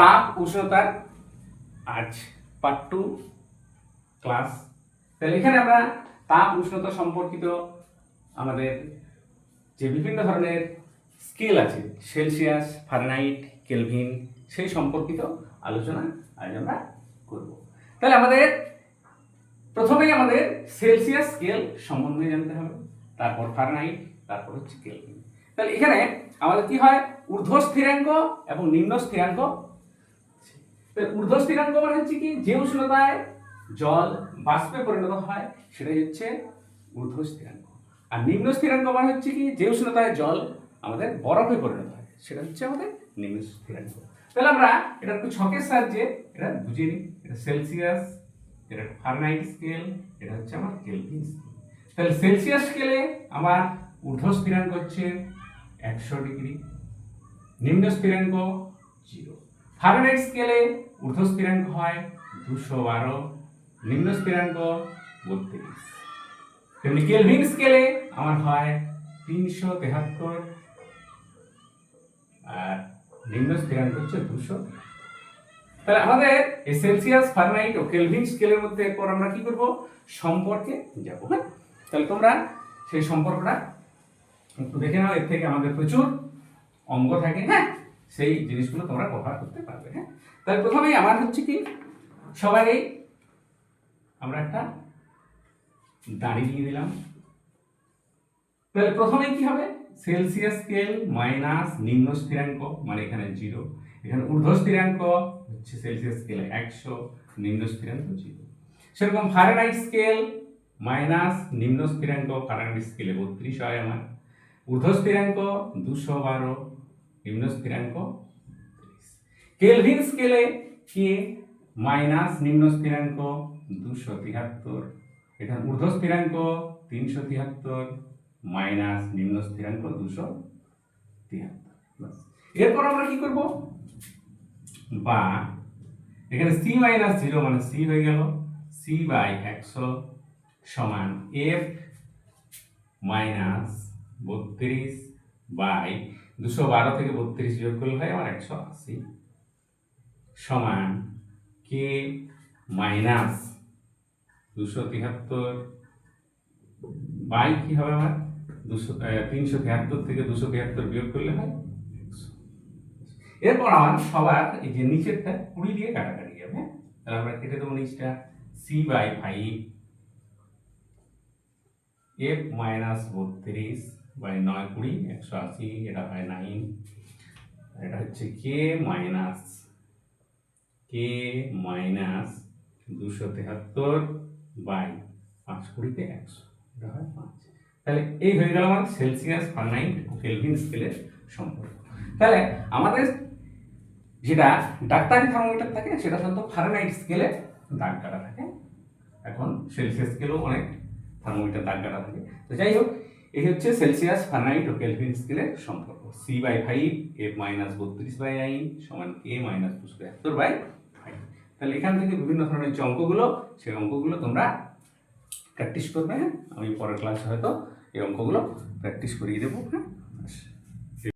তাপ উষ্ণতার আজ পার্ট টু ক্লাস তাহলে এখানে আমরা তাপ উষ্ণতা সম্পর্কিত আমাদের যে বিভিন্ন ধরনের স্কেল আছে সেলসিয়াস ফারেনহাইট কেলভিন সেই সম্পর্কিত আলোচনা আজ আমরা করব। তাহলে আমাদের প্রথমেই আমাদের সেলসিয়াস স্কেল সম্বন্ধে জানতে হবে, তারপর ফারেনহাইট তারপর হচ্ছে কেলভিন তাহলে এখানে আমাদের কি হয়? ঊর্ধ্ব স্থিরাঙ্ক এবং নিম্ন স্থিরাঙ্ক ঊর্ধ্ব স্থিরাঙ্ক মানে হচ্ছে কি? যে উষ্ণতায় জল বাষ্পে পরিণত হয়, সেটাই হচ্ছে ঊর্ধ্ব স্থিরাঙ্ক আর নিম্ন স্থিরাঙ্ক মানে হচ্ছে কি? যে উষ্ণতায় জল আমাদের বরফে পরিণত হয়, সেটা হচ্ছে আমাদের নিম্ন স্থিরাঙ্ক তাহলে আমরা এটা একটু ছকের সাহায্যে এটা বুঝিয়ে নিই। এটা সেলসিয়াস, এটা ফারেনহাইট স্কেল, এটা হচ্ছে আমার কেলভিন স্কেল। তাহলে সেলসিয়াস স্কেলে আমার ঊর্ধ্ব স্থিরাঙ্ক হচ্ছে একশো ডিগ্রি নিম্ন স্থিরাঙ্ক জিরো। ফারেনহাইট স্কেলে ঊর্ধ্ব স্থিরাঙ্ক হয় দুশো বারো নিম্ন স্থিরাঙ্ক বত্রিশ। তেমনি কেলভিন স্কেলে আমার হয় তিনশো তেহাত্তর, আর নিম্ন স্থিরাঙ্ক হচ্ছে দুশো তাহলে আমাদের সেলসিয়াস ফারেনহাইট ও কেলভিন স্কেলের মধ্যে এরপর আমরা কি করব? সম্পর্কে যাব হ্যাঁ? তাহলে তোমরা সেই সম্পর্কটা একটু দেখে নাও, এর থেকে আমাদের প্রচুর অঙ্গ থাকে হ্যাঁ? সেই জিনিসগুলো তোমরা কভার করতে পারবে হ্যাঁ? তাহলে প্রথমেই আমার হচ্ছে কি সবাই আমরা একটা দাঁড়ি নিয়ে দিলাম তাহলে প্রথমে কি হবে? সেলসিয়াস স্কেল মাইনাস নিম্ন স্থিরাঙ্ক মানে এখানে জিরো এখানে ঊর্ধ্ব স্থিরাঙ্ক হচ্ছে সেলসিয়াস স্কেলে একশো, নিম্ন স্থিরাঙ্ক জিরো সেরকম ফারেনহাইট স্কেল মাইনাস নিম্ন স্থিরাঙ্ক ফারেনহাইট স্কেলে বত্রিশ হয় আমার। ঊর্ধ্ব স্থিরাঙ্ক দুশো বারো নিম্ন স্থিরাঙ্ক কেলভিন স্কেলে কি মাইনাস নিম্ন স্থিরাঙ্ক দুশো তিয়াত্তর এখানে ঊর্ধ্ব স্থিরাঙ্ক তিনশো তিয়াত্তর মাইনাস নিম্ন স্থিরাঙ্ক দুশো তিয়াত্তর। এরপর আমরা কি করব? বা এখানে সি মাইনাস জিরো মানে সি হয়ে গেল। সি বাই একশো সমান এফ মাইনাস বত্রিশ বাই দুশো বারো থেকে বত্রিশ যোগ করলে হয় আমার একশো আশি সমান কে মাইনাস দুশো তিয়াত্তর বাই কি হবে আমার দুশো তিনশো তিয়াত্তর থেকে দুশো তিয়াত্তর বিয়োগ করলে হয়। এরপর আমার সবার এই যে নিচেরটা কুড়ি দিয়ে কাটাকাটি যাবে হ্যাঁ? তাহলে আমরা কেটে দেবো নিচটা C by five F minus বত্রিশ বাই নয় কুড়ি, একশো আশি, এটা হয় নাইন। এটা হচ্ছে কে মাইনাস কে মাইনাস দুশো তেহাত্তর বাই পাঁচ কুড়িতে একশো। এটা হয় পাঁচ। তাহলে এই হয়ে গেল আমার সেলসিয়াস ফারেনহাইট কেলভিন স্কেলের সম্পর্ক। তাহলে আমাদের যেটা ডাক্তারি থার্মোমিটার থাকে, সেটা সাধারণত ফারেনহাইট স্কেলে দাগ কাটা থাকে। এখন সেলসিয়াস স্কেলেও অনেক থার্মোমিটার দাগ কাটা থাকে। তো যাই হোক এই হচ্ছে সেলসিয়াস ফারেনহাইট ও কেলভিন স্কেলের সম্পর্ক। C by five A minus বত্রিশ বাই আইন সমান এ মাইনাস দুশো একাত্তর বাই ফাইভ তাহলে এখান থেকে বিভিন্ন ধরনের যে অঙ্কগুলো, সেই অঙ্কগুলো তোমরা প্র্যাকটিস করবে হ্যাঁ? আমি পরের ক্লাসে হয়তো এই অঙ্কগুলো প্র্যাকটিস করিয়ে দেবো হ্যাঁ?